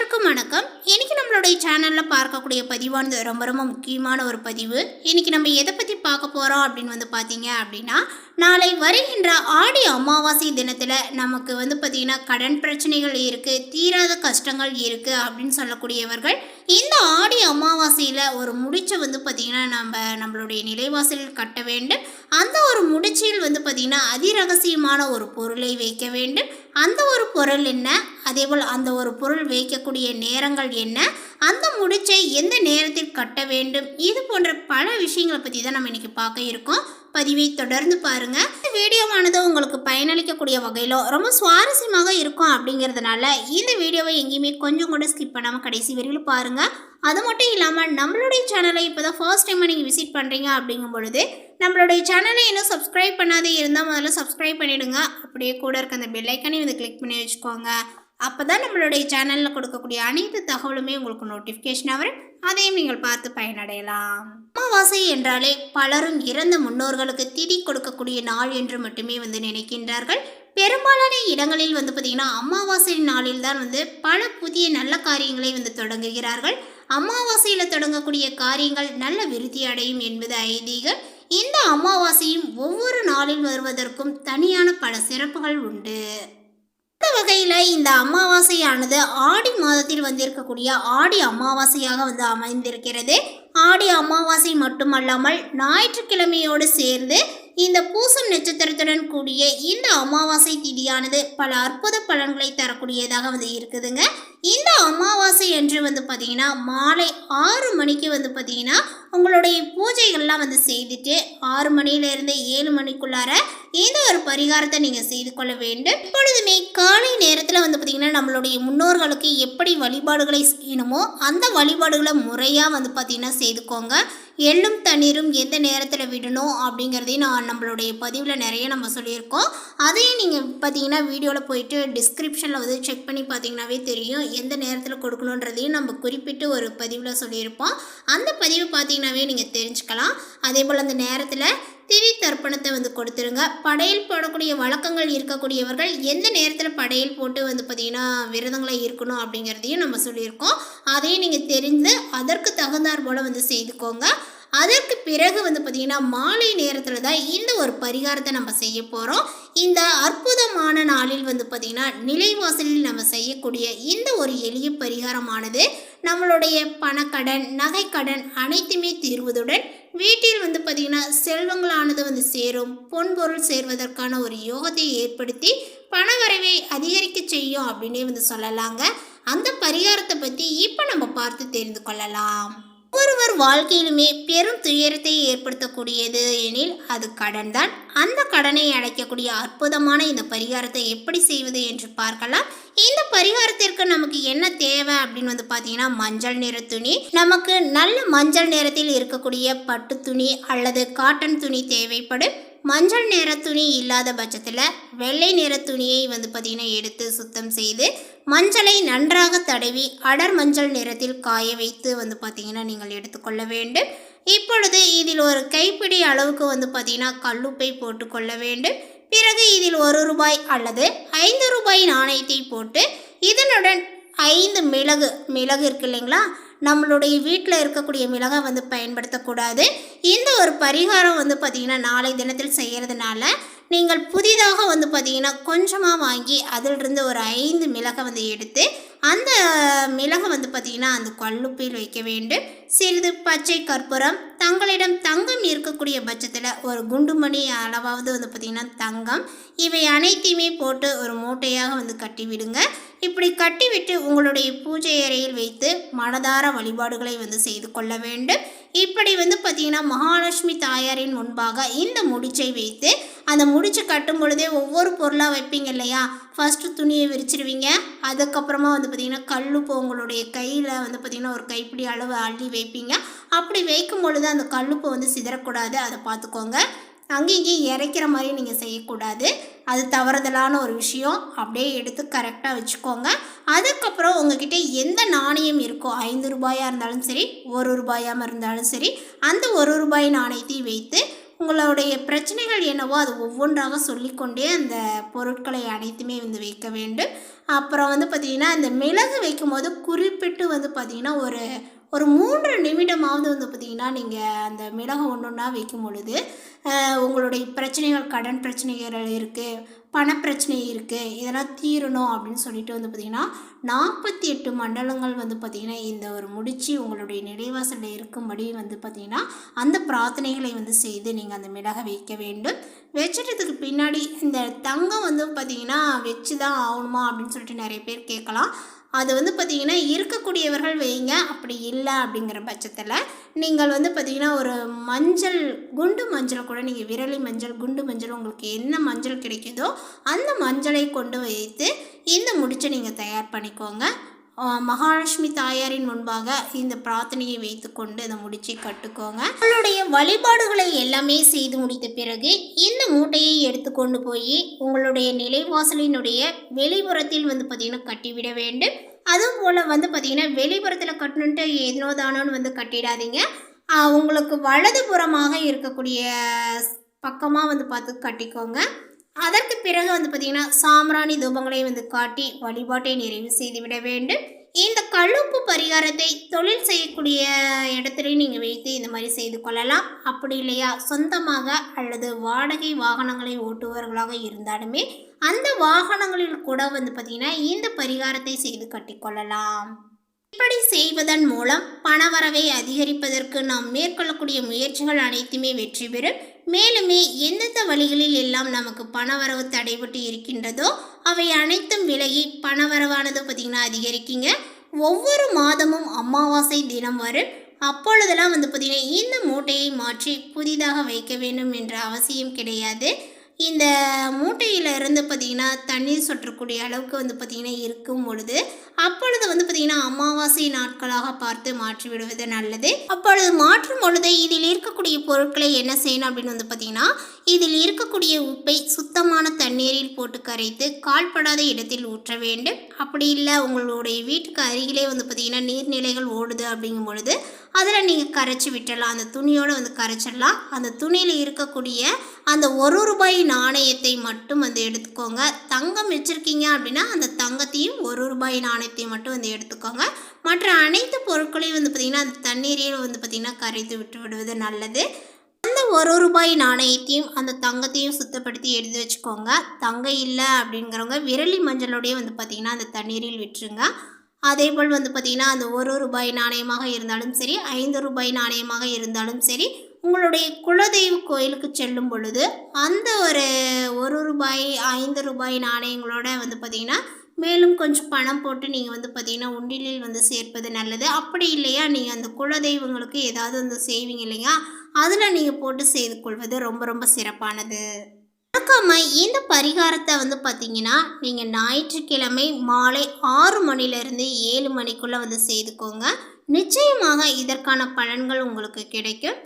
அனைவருக்கும் வணக்கம். இன்னைக்கு நம்மளுடைய சேனலில் பார்க்கக்கூடிய பதிவானது ரொம்ப ரொம்ப முக்கியமான ஒரு பதிவு. இன்னைக்கு நம்ம எதை பற்றி பார்க்க போகிறோம் அப்படின்னு வந்து பார்த்தீங்க அப்படின்னா நாளை வருகின்ற ஆடி அமாவாசை தினத்தில் நமக்கு வந்து பார்த்திங்கன்னா கடன் பிரச்சனைகள் இருக்குது தீராத கஷ்டங்கள் இருக்குது அப்படின்னு சொல்லக்கூடியவர்கள் இந்த ஆடி அமாவாசையில் ஒரு முடிச்சை வந்து பார்த்திங்கன்னா நம்ம நம்மளுடைய நிலைவாசலில் கட்ட வேண்டும். அந்த ஒரு முடிச்சில் வந்து பார்த்திங்கன்னா அதிரகசியமான ஒரு பொருளை வைக்க வேண்டும். அந்த ஒரு பொருள் என்ன? அதேபோல் அந்த ஒரு பொருள் வைக்கக்கூடிய நேரங்கள் என்ன? அந்த முடிச்சை எந்த நேரத்தில் கட்ட வேண்டும்? இது போன்ற பல விஷயங்களை பற்றி தான் நம்ம இன்றைக்கி பார்க்க இருக்கோம். பதிவை தொடர்ந்து பாருங்கள் இந்த வீடியோவானது உங்களுக்கு பயனளிக்கக்கூடிய வகையிலோ ரொம்ப சுவாரஸ்யமாக இருக்கும் அப்படிங்கிறதுனால இந்த வீடியோவை எங்கேயுமே கொஞ்சம் கூட ஸ்கிப் பண்ணாமல் கடைசி வரையிலும் பாருங்கள் அது மட்டும் இல்லாமல் நம்மளுடைய சேனலை இப்போ தான் ஃபர்ஸ்ட் டைம் நீங்கள் விசிட் பண்ணுறீங்க அப்படிங்கும் பொழுது நம்மளுடைய சேனலை இன்னும் சப்ஸ்கிரைப் பண்ணாதே இருந்தால் முதல்ல சப்ஸ்கிரைப் பண்ணிவிடுங்க அப்படியே கூட இருக்க அந்த பெல்லைக்கனையும் வந்து கிளிக் பண்ணி வச்சுக்கோங்க. அப்போ தான் நம்மளுடைய சேனலில் கொடுக்கக்கூடிய அனைத்து தகவலுமே உங்களுக்கு நோட்டிஃபிகேஷன் வரும். அதையும் நீங்கள் பார்த்து பயனடையலாம். அமாவாசை என்றாலே பலரும் இறந்த முன்னோர்களுக்கு திதி கொடுக்கக்கூடிய நாள் என்று மட்டுமே வந்து நினைக்கின்றார்கள். பெரும்பாலான இடங்களில் வந்து பார்த்திங்கன்னா அமாவாசை நாளில் தான் வந்து பல புதிய நல்ல காரியங்களை வந்து தொடங்குகிறார்கள். அமாவாசையில் தொடங்கக்கூடிய காரியங்கள் நல்ல விருத்தி அடையும் என்பது ஐதீகம். இந்த அமாவாசையும் ஒவ்வொரு நாளில் வருவதற்கும் தனியான பல சிறப்புகள் உண்டு. வகையில் இந்த அமாவாசையானது ஆடி மாதத்தில் வந்திருக்கக்கூடிய ஆடி அமாவாசையாக வந்து அமைந்திருக்கிறது. ஆடி அமாவாசை மட்டுமல்லாமல் ஞாயிற்றுக்கிழமையோடு சேர்ந்து இந்த பூசம் நட்சத்திரத்துடன் கூடிய இந்த அமாவாசை திதியானது பல அற்புத பலன்களை தரக்கூடியதாக வந்து இருக்குதுங்க. இந்த அமாவாசை என்று வந்து பார்த்தீங்கன்னா மாலை ஆறு மணிக்கு வந்து பார்த்தீங்கன்னா உங்களுடைய பூஜைகள்லாம் வந்து செய்துட்டு ஆறு மணியிலிருந்து ஏழு மணிக்குள்ளார இந்த ஒரு பரிகாரத்தை நீங்கள் செய்து கொள்ள வேண்டும். இப்பொழுதுமே காலை நேரத்தில் வந்து பார்த்திங்கன்னா நம்மளுடைய முன்னோர்களுக்கு எப்படி வழிபாடுகளை செய்யணுமோ அந்த வழிபாடுகளை முறையாக வந்து பார்த்திங்கன்னா செய்துக்கோங்க. எள்ளும் தண்ணீரும் எந்த நேரத்தில் விடணும் அப்படிங்கிறதையும் நான் நம்மளுடைய பதிவில் நிறைய நம்ம சொல்லியிருக்கோம். அதையும் நீங்கள் பார்த்தீங்கன்னா வீடியோவில் போயிட்டு டிஸ்கிரிப்ஷனில் வந்து செக் பண்ணி பார்த்தீங்கன்னாவே தெரியும். எந்த நேரத்தில் கொடுக்கணுன்றதையும் நம்ம குறிப்பிட்டு ஒரு பதிவில் சொல்லியிருப்போம். அந்த பதிவு பார்த்தீங்கன்னாவே நீங்கள் தெரிஞ்சுக்கலாம். அதே போல் அந்த நேரத்தில் திரி தர்ப்பணத்தை வந்து கொடுத்துருங்க. படையல் போடக்கூடிய வழக்கங்கள் இருக்கக்கூடியவர்கள் எந்த நேரத்தில் படையல் போட்டு வந்து பார்த்திங்கன்னா விரதங்களை இருக்கணும் அப்படிங்கிறதையும் நம்ம சொல்லியிருக்கோம். அதையும் நீங்கள் தெரிந்து அதற்கு தகுந்தாற் போல் வந்து செய்துக்கோங்க. அதற்கு பிறகு வந்து பார்த்திங்கன்னா மாலை நேரத்தில் தான் இந்த ஒரு பரிகாரத்தை நம்ம செய்ய போகிறோம் இந்த அற்புதமான நாளில் வந்து பார்த்திங்கன்னா நிலைவாசலில் நம்ம செய்யக்கூடிய இந்த ஒரு எளிய பரிகாரமானது நம்மளுடைய பணக்கடன் நகைக்கடன் அனைத்துமே தீர்வதுடன் வீட்டில் வந்து பார்த்திங்கன்னா செல்வங்களானது வந்து சேரும். பொன்பொருள் சேர்வதற்கான ஒரு யோகத்தை ஏற்படுத்தி பணவரவை அதிகரிக்க செய்யும் அப்படின்னே வந்து சொல்லலாங்க. அந்த பரிகாரத்தை பற்றி இப்போ நம்ம பார்த்து தெரிந்து கொள்ளலாம். ஒருவர் வாழ்க்கையிலுமே பெரும் துயரத்தை ஏற்படுத்தக்கூடியது எனில் அது கடன் தான் அந்த கடனை அடைக்கக்கூடிய அற்புதமான இந்த பரிகாரத்தை எப்படி செய்வது என்று பார்க்கலாம். இந்த பரிகாரத்திற்கு நமக்கு என்ன தேவை அப்படின்னு வந்து பார்த்தீங்கன்னா மஞ்சள் நிற துணி. நமக்கு நல்ல மஞ்சள் நிறத்தில் இருக்கக்கூடிய பட்டு துணி அல்லது காட்டன் துணி தேவைப்படும். மஞ்சள் நிற துணி இல்லாத பட்சத்தில் வெள்ளை நிற துணியை வந்து பார்த்திங்கன்னா எடுத்து சுத்தம் செய்து மஞ்சளை நன்றாக தடவி அடர் மஞ்சள் நிறத்தில் காய வைத்து வந்து பார்த்திங்கன்னா நீங்கள் எடுத்துக்கொள்ள வேண்டும். இப்பொழுது இதில் ஒரு கைப்பிடி அளவுக்கு வந்து பார்த்திங்கன்னா கல்லுப்பை போட்டுக்கொள்ள வேண்டும். பிறகு இதில் ஒரு ரூபாய் அல்லது ஐந்து ரூபாய் நாணயத்தை போட்டு இதனுடன் ஐந்து மிளகு மிளகு இருக்கு இல்லைங்களா? நம்மளுடைய வீட்டில் இருக்கக்கூடிய மிளகை வந்து பயன்படுத்தக்கூடாது. இந்த ஒரு பரிகாரம் வந்து பார்த்திங்கன்னா நாளை தினத்தில் செய்கிறதுனால நீங்கள் புதிதாக வந்து பார்த்திங்கன்னா கொஞ்சமாக வாங்கி அதிலிருந்து ஒரு ஐந்து மிளகை வந்து எடுத்து அந்த மிளகை வந்து பார்த்திங்கன்னா அந்த கல்லுப்பில் வைக்க வேண்டும். சிறிது பச்சை கற்பூரம் தங்களிடம் தங்கம் இருக்கக்கூடிய பட்சத்தில் ஒரு குண்டுமணி அளவாவது வந்து பார்த்திங்கன்னா தங்கம். இவை அனைத்தையுமே போட்டு ஒரு மூட்டையாக வந்து கட்டி விடுங்க. இப்படி கட்டிவிட்டு உங்களுடைய பூஜை அறையில் வைத்து மனதார வழிபாடுகளை வந்து செய்து கொள்ள வேண்டும். இப்படி வந்து பார்த்திங்கன்னா மகாலட்சுமி தாயாரின் முன்பாக இந்த முடிச்சை வைத்து அந்த முடிச்சு கட்டும் பொழுதே ஒவ்வொரு பொருளாக வைப்பீங்க இல்லையா? ஃபஸ்ட்டு துணியை விரிச்சிருவீங்க. அதுக்கப்புறமா வந்து பார்த்திங்கன்னா கல்லுப்பு உங்களுடைய கையில் வந்து பார்த்திங்கன்னா ஒரு கைப்பிடி அளவு அள்ளி வைப்பீங்க. அப்படி வைக்கும் பொழுது அந்த கல்லுப்பு வந்து சிதறக்கூடாது. அதை பார்த்துக்கோங்க. அங்கேயும் இங்கேயும் இறைக்கிற மாதிரி நீங்கள் செய்யக்கூடாது. அது தவறுதலான ஒரு விஷயம் அப்படியே எடுத்து கரெக்டாக வச்சுக்கோங்க. அதுக்கப்புறம் உங்ககிட்ட எந்த நாணயம் இருக்கோ ஐந்து ரூபாயாக இருந்தாலும் சரி ஒரு ரூபாயாக இருந்தாலும் சரி அந்த ஒரு ரூபாய் நாணயத்தை வைத்து உங்களுடைய பிரச்சனைகள் என்னவோ அது ஒவ்வொன்றாக சொல்லிக்கொண்டே அந்த பொருட்களை அனைத்துமே வந்து வைக்க வேண்டும். அப்புறம் வந்து பார்த்திங்கன்னா இந்த மிளகு வைக்கும்போது குறிப்பிட்டு வந்து பார்த்திங்கன்னா ஒரு ஒரு மூன்று நிமிடமாவது வந்து பார்த்திங்கன்னா நீங்கள் அந்த மிளகு ஒன்று ஒன்றா வைக்கும் பொழுது உங்களுடைய பிரச்சனைகள் கடன் பிரச்சனைகள் இருக்குது பணப்பிரச்சனை இருக்குது இதெல்லாம் தீரணும் அப்படின்னு சொல்லிட்டு வந்து பார்த்திங்கன்னா நாற்பத்தி எட்டு மண்டலங்கள் வந்து பார்த்திங்கன்னா இந்த ஒரு முடிச்சு உங்களுடைய நிலைவாசலில் இருக்கும்படி வந்து பார்த்திங்கன்னா அந்த பிரார்த்தனைகளை வந்து செய்து நீங்கள் அந்த மிளகை வைக்க வேண்டும். வச்சிட்டதுக்கு பின்னாடி இந்த தங்கம் வந்து பார்த்திங்கன்னா வச்சு தான் ஆகணுமா அப்படின்னு சொல்லிட்டு நிறைய பேர் கேட்கலாம். அது வந்து பார்த்திங்கன்னா இருக்கக்கூடியவர்கள் வைங்க அப்படி இல்லை அப்படிங்கிற பட்சத்தில் நீங்கள் வந்து பார்த்திங்கன்னா ஒரு மஞ்சள் குண்டு மஞ்சள் கூட நீங்கள் விரலி மஞ்சள் குண்டு மஞ்சள் உங்களுக்கு என்ன மஞ்சள் கிடைக்குதோ அந்த மஞ்சளை கொண்டு வைத்து இந்த முடிச்சை நீங்கள் தயார் பண்ணிக்கோங்க. மகாலட்சுமி தாயாரின் முன்பாக இந்த பிரார்த்தனையை வைத்துக்கொண்டு இதை முடிச்சு கட்டுக்கோங்க. உங்களுடைய வழிபாடுகளை எல்லாமே செய்து முடித்த பிறகு இந்த மூட்டையை எடுத்துக்கொண்டு போய் உங்களுடைய நிலைவாசலினுடைய வெளிப்புறத்தில் வந்து பார்த்திங்கன்னா கட்டிவிட வேண்டும். அதுவும் போல் வந்து பார்த்திங்கன்னா வெளிப்புறத்தில் கட்டணுன்ட்டு ஏதோ தானோன்னு வந்து கட்டிடாதீங்க. உங்களுக்கு வலதுபுறமாக இருக்கக்கூடிய பக்கமாக வந்து பார்த்து கட்டிக்கோங்க. அதற்கு பிறகு வந்து பார்த்திங்கன்னா சாம்ராணி தூபங்களை வந்து காட்டி வழிபாட்டை நிறைவு செய்துவிட வேண்டும். இந்த கழுப்பு பரிகாரத்தை தொழில் செய்யக்கூடிய இடத்துல நீங்கள் வைத்து இந்த மாதிரி செய்து கொள்ளலாம். அப்படி இல்லையா? சொந்தமாக அல்லது வாடகை வாகனங்களை ஓட்டுபவர்களாக இருந்தாலுமே அந்த வாகனங்களில் கூட வந்து பார்த்திங்கன்னா இந்த பரிகாரத்தை செய்து கட்டிக்கொள்ளலாம் இப்படி செய்வதன் மூலம் பணவரவை அதிகரிப்பதற்கு நாம் மேற்கொள்ளக்கூடிய முயற்சிகள் அனைத்துமே வெற்றி பெறும். மேலுமே எந்தெந்த வழிகளில் எல்லாம் நமக்கு பணவரவு தடைபட்டு இருக்கின்றதோ அவை அனைத்தும் விலகி பணவரவானது பார்த்திங்கன்னா அதிகரிக்குங்க. ஒவ்வொரு மாதமும் அமாவாசை தினம் வரும். அப்பொழுதெல்லாம் வந்து பார்த்திங்கன்னா இந்த மூட்டையை மாற்றி புதிதாக வைக்க வேண்டும் என்ற அவசியம் கிடையாது. இந்த மூட்டையில் இருந்து பார்த்திங்கன்னா தண்ணீர் சொட்டக்கூடிய அளவுக்கு வந்து பார்த்திங்கன்னா இருக்கும் பொழுது அப்பொழுது வந்து பார்த்திங்கன்னா அமாவாசை நாட்களாக பார்த்து மாற்றி விடுவது நல்லது. அப்பொழுது மாற்றும் பொழுது இதில் இருக்கக்கூடிய பொருட்களை என்ன செய்யணும் அப்படின்னு வந்து பார்த்திங்கன்னா இதில் இருக்கக்கூடிய உப்பை சுத்தமான தண்ணீரில் போட்டு கரைத்து கால்படாத இடத்தில் ஊற்ற வேண்டும். அப்படி இல்லை உங்களுடைய வீட்டுக்கு அருகிலே வந்து பார்த்திங்கன்னா நீர்நிலைகள் ஓடுது அப்படிங்கும் பொழுது அதில் நீங்கள் கரைச்சி விட்டுடலாம் அந்த துணியோடு வந்து கரைச்சிடலாம். அந்த துணியில் இருக்கக்கூடிய அந்த ஒரு ரூபாய் நாணயத்தை மட்டும் வந்து எடுத்துக்கோங்க. தங்கம் வச்சுருக்கீங்க அப்படின்னா அந்த தங்கத்தையும் ஒரு ரூபாய் நாணயத்தையும் மட்டும் வந்து எடுத்துக்கோங்க. மற்ற அனைத்து பொருட்களையும் வந்து பார்த்திங்கன்னா அந்த தண்ணீரையும் வந்து பார்த்திங்கன்னா கரைத்து விட்டு விடுவது நல்லது. அந்த ஒரு ரூபாய் நாணயத்தையும் அந்த தங்கத்தையும் சுத்தப்படுத்தி எடுத்து வச்சுக்கோங்க. தங்கம் இல்லை அப்படிங்கிறவங்க விரலி மஞ்சளோடையே வந்து பார்த்திங்கன்னா அந்த தண்ணீரில் விட்டுருங்க. அதே போல் வந்து பார்த்திங்கன்னா அந்த ஒரு ரூபாய் நாணயமாக இருந்தாலும் சரி ஐந்து ரூபாய் நாணயமாக இருந்தாலும் சரி உங்களுடைய குலதெய்வ கோயிலுக்கு செல்லும் பொழுது அந்த ஒரு ஒரு ரூபாய் ஐந்து ரூபாய் நாணயங்களோட வந்து பார்த்திங்கன்னா மேலும் கொஞ்சம் பணம் போட்டு நீங்கள் வந்து பார்த்திங்கன்னா உண்டிலில் வந்து சேர்ப்பது நல்லது. அப்படி இல்லையா? நீங்கள் அந்த குலதெய்வங்களுக்கு ஏதாவது வந்து செய்வீங்க இல்லையா? அதில் நீங்கள் போட்டு செய்து கொள்வது ரொம்ப ரொம்ப சிறப்பானது. மறக்காம இந்த பரிகாரத்தை வந்து பார்த்தீங்கன்னா நீங்கள் ஞாயிற்றுக்கிழமை மாலை ஆறு மணிலேருந்து ஏழு மணிக்குள்ளே வந்து செய்துக்கோங்க. நிச்சயமாக இதற்கான பலன்கள் உங்களுக்கு கிடைக்கும்.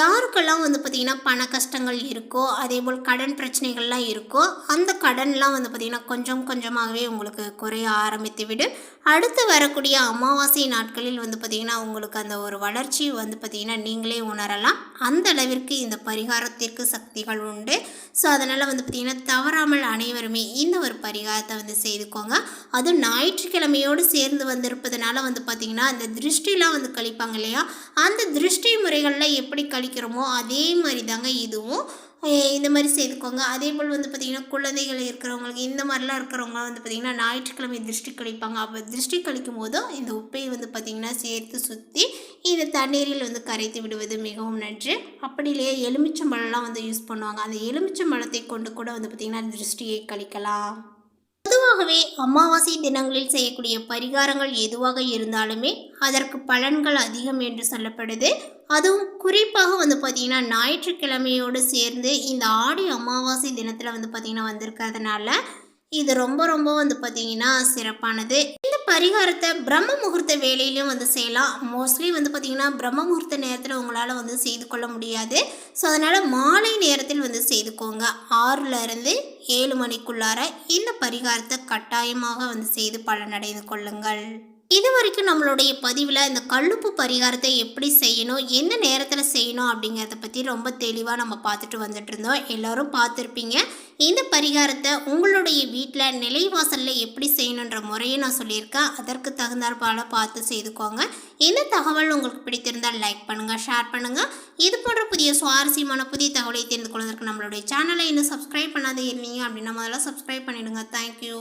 யாருக்கெல்லாம் வந்து பார்த்திங்கன்னா பண கஷ்டங்கள் இருக்கோ அதே போல் கடன் பிரச்சனைகள்லாம் இருக்கோ அந்த கடன்லாம் வந்து பார்த்திங்கன்னா கொஞ்சம் கொஞ்சமாகவே உங்களுக்கு குறைய ஆரம்பித்து விடும். அடுத்து வரக்கூடிய அமாவாசை நாட்களில் வந்து பார்த்திங்கன்னா உங்களுக்கு அந்த ஒரு வளர்ச்சி வந்து பார்த்திங்கன்னா நீங்களே உணரலாம். அந்த அளவிற்கு இந்த பரிகாரத்திற்கு சக்திகள் உண்டு. ஸோ அதனால் வந்து பார்த்திங்கன்னா தவறாமல் அனைவருமே இந்த ஒரு பரிகாரத்தை வந்து செய்துக்கோங்க. அதுவும் ஞாயிற்றுக்கிழமையோடு சேர்ந்து வந்திருப்பதனால வந்து பார்த்திங்கன்னா அந்த திருஷ்டிலாம் வந்து கழிப்பாங்க இல்லையா? அந்த திருஷ்டி முறைகளில் எப்படி கழி கழிக்கிறோமோ அதே மாதிரி தாங்க இதுவும் இந்த மாதிரி செய்துக்கோங்க. அதே போல் வந்து பார்த்திங்கன்னா குழந்தைகள் இருக்கிறவங்களுக்கு இந்த மாதிரிலாம் இருக்கிறவங்க வந்து பார்த்திங்கன்னா ஞாயிற்றுக்கிழமை திருஷ்டி கழிப்பாங்க. அப்போ திருஷ்டி கழிக்கும் போதும் இந்த உப்பை வந்து பார்த்திங்கன்னா சேர்த்து சுற்றி இந்த தண்ணீரில் வந்து கரைத்து விடுவது மிகவும் நன்று. அப்படி எலுமிச்சம்பழம்லாம் வந்து யூஸ் பண்ணுவாங்க. அந்த எலுமிச்சம்பழத்தை கொண்டு கூட வந்து பார்த்திங்கன்னா திருஷ்டியை கழிக்கலாம். பொதுவாகவே அமாவாசை தினங்களில் செய்யக்கூடிய பரிகாரங்கள் எதுவாக இருந்தாலுமே அதற்கு பலன்கள் அதிகம் என்று சொல்லப்படுது. அதுவும் குறிப்பாக வந்து பார்த்திங்கன்னா ஞாயிற்றுக்கிழமையோடு சேர்ந்து இந்த ஆடி அமாவாசை தினத்தில் வந்து பார்த்திங்கன்னா வந்திருக்கிறதுனால இது ரொம்ப ரொம்ப வந்து பார்த்தீங்கன்னா சிறப்பானது. இந்த பரிகாரத்தை பிரம்ம முகூர்த்த வேலையிலையும் வந்து செய்யலாம். மோஸ்ட்லி வந்து பார்த்தீங்கன்னா பிரம்ம முகூர்த்த நேரத்தில் உங்களால் வந்து செய்து கொள்ள முடியாது. ஸோ அதனால் மாலை நேரத்தில் வந்து செய்துக்கோங்க. ஆறுலேருந்து ஏழு மணிக்குள்ளார இந்த பரிகாரத்தை கட்டாயமாக வந்து செய்து பலனடைந்து கொள்ளுங்கள். இது வரைக்கும் நம்மளுடைய பதிவில் இந்த கல்லுப்பு பரிகாரத்தை எப்படி செய்யணும் எந்த நேரத்தில் செய்யணும் அப்படிங்கிறத பற்றி ரொம்ப தெளிவாக நம்ம பார்த்துட்டு வந்துட்டு இருந்தோம். எல்லோரும் பார்த்துருப்பீங்க. இந்த பரிகாரத்தை உங்களுடைய வீட்டில் நிலைவாசலில் எப்படி செய்யணுன்ற முறையை நான் சொல்லியிருக்கேன் அதற்கு தகுந்தாற்பால பார்த்து செய்துக்கோங்க. இந்த தகவல் உங்களுக்கு பிடித்திருந்தால் லைக் பண்ணுங்கள் ஷேர் பண்ணுங்கள் இது போன்ற புதிய சுவாரஸ்யமான புதிய தகவலை தெரிந்து கொள்வதற்கு நம்மளுடைய சேனலை இன்னும் சப்ஸ்கிரைப் பண்ணாத இருந்தீங்க அப்படின்னா முதல்ல சப்ஸ்கிரைப் பண்ணிவிடுங்க தேங்க்யூ